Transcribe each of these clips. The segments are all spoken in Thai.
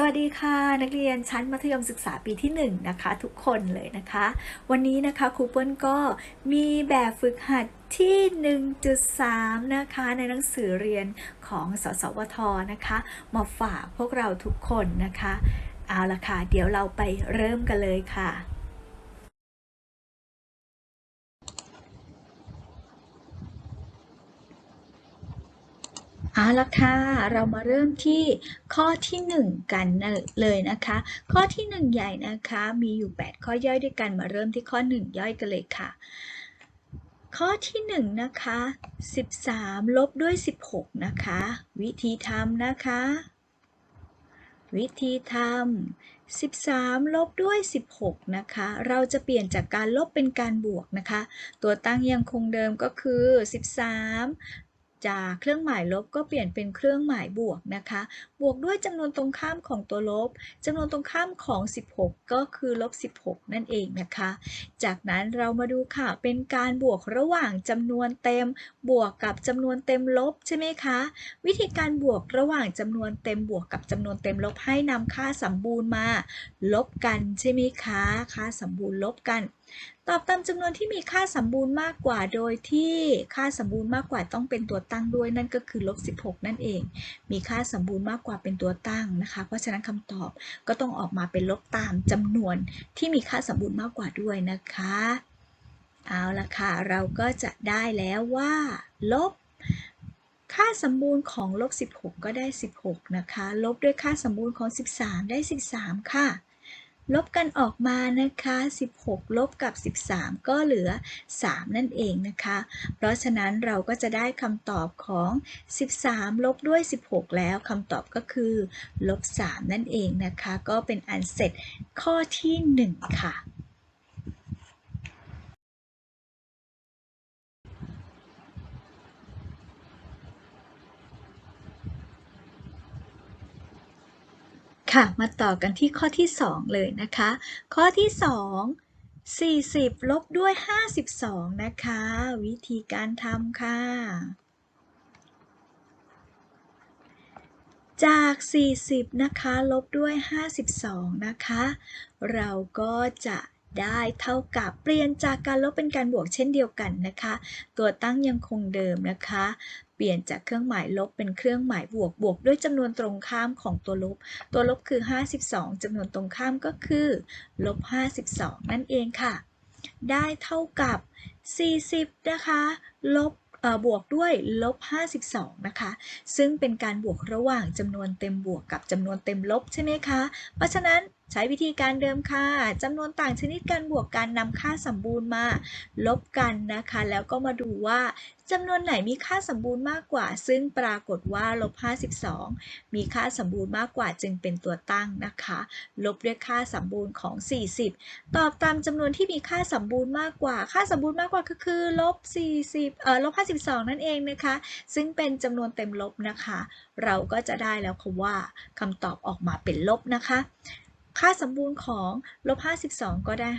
สวัสดีค่ะ นักเรียนชั้นมัธยมศึกษาปีที่ 1 นะคะ ทุกคนเลยนะคะ วันนี้นะคะครูเปิ้ลก็มีแบบฝึกหัดที่ 1.3 นะคะในหนังสือเรียนของสสวทนะคะ มาฝากพวกเราทุกคนนะคะ เอาละค่ะ เดี๋ยวเราไปเริ่มกันเลยค่ะ เอาละค่ะ เรามาเริ่มที่ข้อที่ 1 กันเลยนะคะ ข้อที่ 1 ใหญ่นะคะ มีอยู่ 8 ข้อย่อยด้วยกันมาเริ่มที่ข้อ 1 ย่อยกันเลยค่ะ ข้อที่1นะคะ 13 ลบด้วย 16 นะคะ วิธีทำนะคะ วิธีทำ13 ลบด้วย 16 นะคะ เราจะเปลี่ยนจากการลบเป็นการบวกนะคะ ตัวตั้งยังคงเดิมก็คือ 13 จากเครื่องหมายลบก็เปลี่ยนเป็นเครื่องหมายบวกนะคะ บวกด้วยจำนวนตรงข้ามของตัวลบจำนวนตรงข้ามของ 16 ก็คือลบ 16 นั่นเองนะคะ จากนั้นเรามาดูค่ะ เป็นการบวกระหว่างจำนวนเต็ม บวกกับจำนวนเต็มลบใช่ไหมคะ วิธีการบวกระหว่างจำนวนเต็มบวกกับจำนวนเต็มลบให้นำค่าสมบูรณ์มา ลบกันใช่ไหมคะ ค่าสมบูรณ์ลบกัน ตอบตามจำนวนที่มีค่าสมบูรณ์มากกว่าโดยที่ค่าสมบูรณ์มากกว่าต้องเป็นตัวตั้งด้วยนั่นก็คือลบ16 นั่นเอง มีค่าสมบูรณ์มากกว่าเป็นตัวตั้งนะคะ เพราะฉะนั้นคำตอบก็ต้องออกมาเป็นลบตามจำนวนที่มีค่าสมบูรณ์มากกว่าด้วยนะคะ เอาละค่ะ เราก็จะได้แล้วว่า ลบค่าสมบูรณ์ของลบ16 ก็ได้ 16 นะคะ ลบด้วยค่าสมบูรณ์ของ 13 ได้ 13 ค่ะ ลบกันออกมานะคะ 16 ลบกับ 13 ก็เหลือ 3 นั่นเองนะคะ เพราะฉะนั้นเราก็จะได้คำตอบของ 13 ลบด้วย 16 แล้วคำตอบก็คือ ลบ 3 นั่นเองนะคะ ก็เป็นอันเสร็จข้อที่ 1 ค่ะ ค่ะ มาต่อกันที่ข้อที่ 2 เลยนะคะ ข้อที่ 2 40 ลบด้วย 52 นะคะ วิธีการทำค่ะ จาก 40 นะคะ ลบด้วย 52 นะคะ เราก็จะ ได้เท่ากับเปลี่ยนจากการลบเป็นการบวกเช่นเดียวกันนะคะ ตัวตั้งยังคงเดิมนะคะ เปลี่ยนจากเครื่องหมายลบเป็นเครื่องหมายบวกบวกด้วยจำนวนตรงข้ามของตัวลบ ตัวลบคือ 52จำนวนตรงข้ามก็คือลบ52 นั่นเองค่ะ ได้เท่ากับ 40 นะคะ ลบ บวกด้วยลบ 52 นะคะ ซึ่งเป็นการบวกระหว่างจำนวนเต็มบวกกับจำนวนเต็มลบใช่ไหมคะ เพราะฉะนั้นใช้วิธีการเดิมค่ะจำนวนต่างชนิดการบวกการนำค่าสมบูรณ์มา ลบกันนะคะ แล้วก็มาดูว่า จำนวนไหนมีค่าสมบูรณ์มากกว่า ซึ่งปรากฏว่าลบ52 มีค่าสมบูรณ์มากกว่าจึงเป็นตัวตั้งนะคะ ลบด้วยค่าสมบูรณ์ของ 40 ตอบตามจำนวนที่มีค่าสมบูรณ์มากกว่า ค่าสมบูรณ์มากกว่าก็คือลบ 40 เอ่อลบ 52 นั่นเองนะคะ ซึ่งเป็นจำนวนเต็มลบนะคะ เราก็จะได้แล้วค่ะว่าคำตอบออกมาเป็นลบนะคะค่าสมบูรณ์ของลบ 52 ก็ได้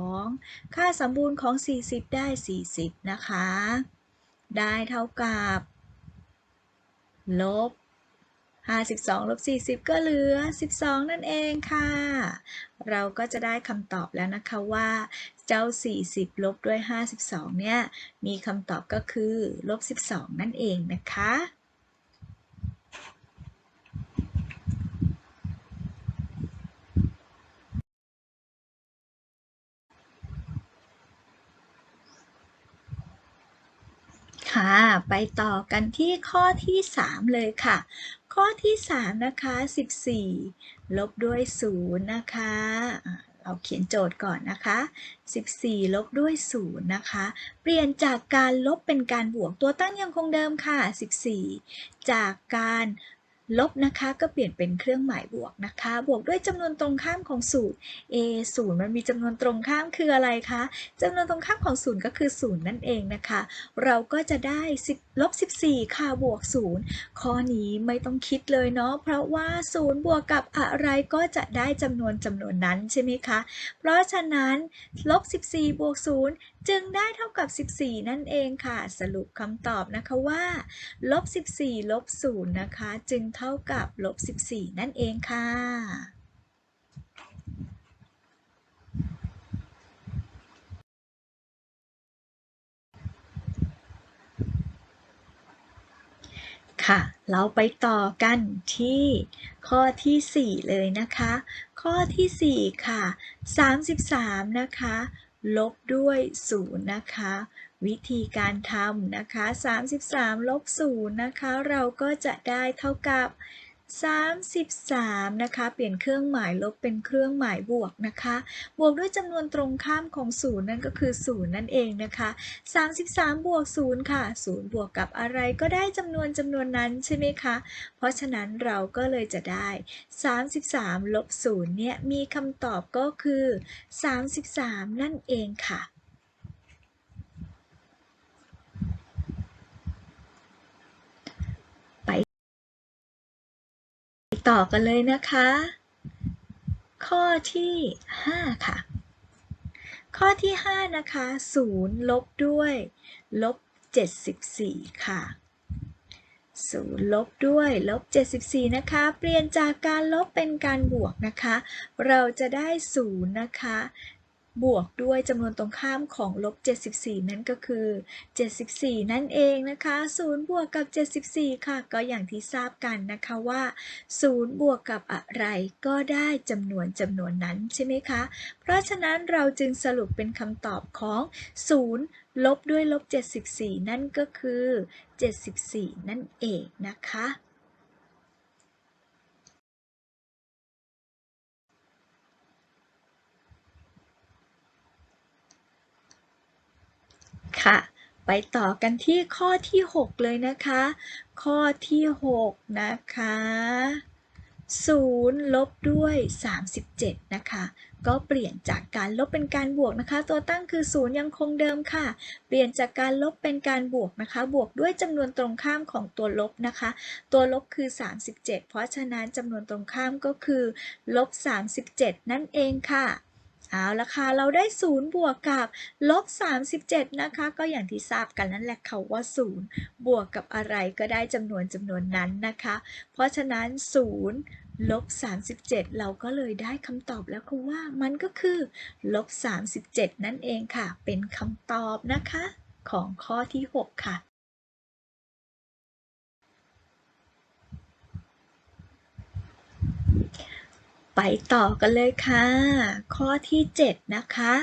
52 ค่าสมบูรณ์ของ 40 ได้ 40 นะคะ ได้เท่ากับลบ52ลบ40 ก็เหลือ 12 นั่นเองค่ะ เราก็จะได้คำตอบแล้วนะคะว่า เจ้า 40 ลบด้วย 52 เนี่ย มีคำตอบก็คือลบ 12 นั่นเองนะคะ ค่ะ ไปต่อกันที่ข้อที่ 3 เลยค่ะ ข้อที่ 3 นะคะ 14 ลบด้วย 0 นะคะอะเราเขียนโจทย์ก่อนนะคะ 14 ลบด้วย 0 นะคะ เปลี่ยนจากการลบเป็นการบวกตัวตั้งยังคงเดิมค่ะ 14 จากการ ลบนะคะก็เปลี่ยนเป็นเครื่องหมายบวกนะคะ บวกด้วยจำนวนตรงข้ามของสูตร a 0มันมีจำนวนตรงข้ามคืออะไรคะจำนวนตรงข้ามของ0ก็คือ0นั่นเองนะคะ เราก็จะได้10ลบ14 ค่ะบวก0ข้อนี้ไม่ต้องคิดเลยเนาะเพราะว่า0บวกกับอะไรก็จะได้จำนวนจำนวนนั้นใช่ไหมคะ เพราะฉะนั้นลบ14บวก0จึงได้เท่ากับ 14 นั่นเองค่ะ สรุปคำตอบนะคะว่าลบ14ลบ0นะคะ จึงเท่า่ากับลบ 14 นั่นเองค่ะ ค่ะ เราไปต่อกันที่ข้อที่ 4 เลยนะคะ ข้อที่ 4 ค่ะ 33 นะคะ ลบด้วย0นะคะ วิธีการทำนะคะ 33 ลบ0นะคะ เราก็จะได้เท่ากับ 33 นะคะ เปลี่ยนเครื่องหมายลบเป็นเครื่องหมายบวกนะคะ บวกด้วยจำนวนตรงข้ามของ0นั่นก็คือ0นั่นเองนะคะ 33 บวก0ค่ะ0บวกกับอะไรก็ได้จำนวนจำนวนนั้นใช่ไหมคะ เพราะฉะนั้นเราก็เลยจะได้ 33 ลบ0เนี่ยมีคำตอบก็คือ 33 นั่นเองค่ะ ต่อกันเลยนะคะ ข้อที่ 5 ค่ะ ข้อที่ 5 นะคะ0ลบด้วยลบ74 ค่ะ0ลบด้วยลบ 74 นะคะ เปลี่ยนจากการลบเป็นการบวกนะคะ เราจะได้ 0 นะคะ บวกด้วยจำนวนตรงข้ามของลบ 74 นั่นก็คือ 74 นั่นเองนะคะ 0 บวกกับ 74 ค่ะ ก็อย่างที่ทราบกันนะคะว่า 0 บวกกับอะไรก็ได้จำนวนจำนวนนั้นใช่ไหมคะ เพราะฉะนั้นเราจึงสรุปเป็นคำตอบของ 0 ลบด้วยลบ 74 นั่นก็คือ 74 นั่นเองนะคะ ค่ะ ไปต่อกันที่ข้อที่ 6 เลยนะคะ ข้อที่ 6 นะคะ0ลบด้วย 37 นะคะ ก็เปลี่ยนจากการลบเป็นการบวกนะคะ ตัวตั้งคือ 0 ยังคงเดิมค่ะ เปลี่ยนจากการลบเป็นการบวกนะคะ บวกด้วยจำนวนตรงข้ามของตัวลบนะคะ ตัวลบคือ 37 เพราะฉะนั้นจำนวนตรงข้ามก็คือลบ37 นั่นเองค่ะ เอาละค่ะ เราได้ 0 บวกกับลบ 37 นะคะ ก็อย่างที่ทราบกันนั่นแหละค่ะว่า 0 บวกกับอะไรก็ได้จำนวนจำนวนนั้นนะคะ เพราะฉะนั้น 0 ลบ 37 เราก็เลยได้คำตอบแล้วค่ะว่ามันก็คือ ลบ 37 นั่นเองค่ะ เป็นคำตอบนะคะ ของข้อที่ 6 ค่ะ ไปต่อกันเลยค่ะ ข้อที่ 7 นะคะ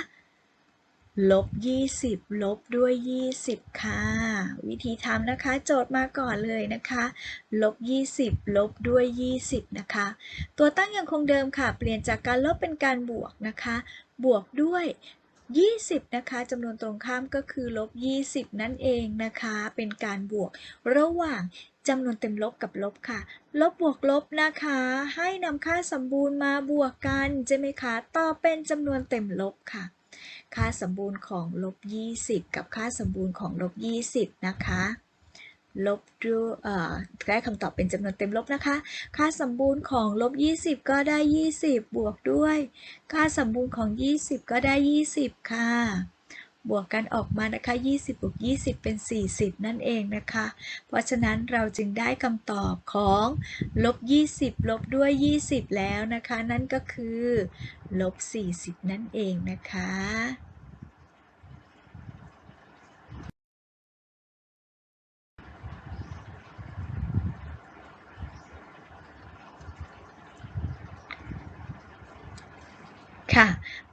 ลบ 20 ลบด้วย 20 ค่ะ วิธีทำนะคะ โจทย์มาก่อนเลยนะคะ ลบ 20 ลบด้วย 20 นะคะ ตัวตั้งยังคงเดิมค่ะ เปลี่ยนจากการลบเป็นการบวกนะคะ บวกด้วย 20 นะคะจำนวนตรงข้ามก็คือลบ 20 นั่นเองนะคะ เป็นการบวกระหว่างจำนวนเต็มลบกับลบค่ะ ลบบวกลบนะคะ ให้นำค่าสมบูรณ์มาบวกกันใช่ไหมคะ ต่อเป็นจำนวนเต็มลบค่ะ ค่าสมบูรณ์ของลบ 20 กับค่าสมบูรณ์ของลบ 20 นะคะ ลบด้วยได้คำตอบเป็นจำนวนเต็มลบนะคะ ค่าสมบูรณ์ของลบ 20 ก็ได้ 20 บวกด้วย ค่าสมบูรณ์ของ 20 ก็ได้ 20 ค่ะ บวกกันออกมานะคะ 20 บวก 20 เป็น 40 นั่นเองนะคะ เพราะฉะนั้นเราจึงได้คำตอบของลบ 20 ลบด้วย 20 แล้วนะคะ นั่นก็คือลบ 40 นั่นเองนะคะ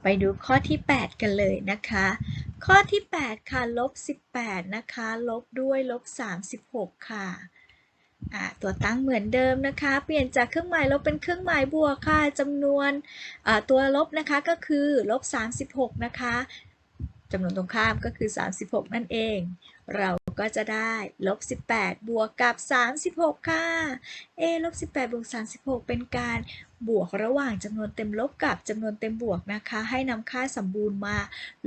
ไปดูข้อที่ 8 กันเลยนะคะ ข้อที่ 8 ค่ะลบ18 นะคะ ลบด้วยลบ36 ค่ะตัวตั้งเหมือนเดิมนะคะ เปลี่ยนจากเครื่องหมายลบเป็นเครื่องหมายบวกค่ะจำนวนตัวลบนะคะก็คือลบ36 นะคะ จำนวนตรงข้ามก็คือ 36 นั่นเอง เราก็จะได้ลบ 18 บวกกับ 36 ค่ะ a ลบ 18 บวก 36 เป็นการบวกระหว่างจำนวนเต็มลบกับจำนวนเต็มบวกนะคะ ให้นำค่าสมบูรณ์มา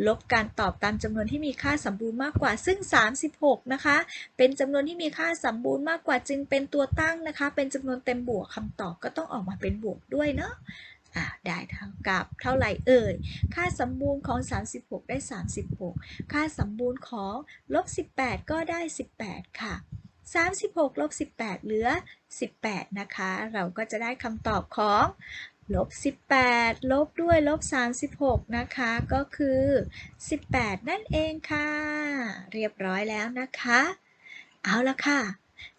ลบการตอบตามจำนวนที่มีค่าสมบูรณ์มากกว่า ซึ่ง 36 นะคะ เป็นจำนวนที่มีค่าสมบูรณ์มากกว่าจึงเป็นตัวตั้งนะคะ เป็นจำนวนเต็มบวกคำตอบก็ต้องออกมาเป็นบวกด้วยเนาะอะ ได้เท่ากับเท่าไหร่เอ่ย ค่าสมบูรณ์ของ 36 ได้ 36 ค่าสมบูรณ์ของลบ18 ก็ได้ 18 ค่ะ 36ลบ18 เหลือ 18 นะคะ เราก็จะได้คำตอบของลบ18 ลบด้วยลบ36 นะคะ ก็คือ 18 นั่นเองค่ะ เรียบร้อยแล้วนะคะ เอาละค่ะ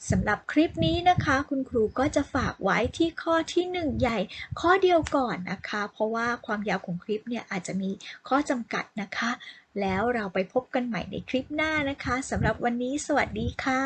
สำหรับคลิปนี้นะคะ คุณครูก็จะฝากไว้ที่ข้อที่ 1 ใหญ่ ข้อเดียวก่อนนะคะ เพราะว่าความยาวของคลิปเนี่ยอาจจะมีข้อจำกัดนะคะ แล้วเราไปพบกันใหม่ในคลิปหน้านะคะสำหรับวันนี้สวัสดีค่ะ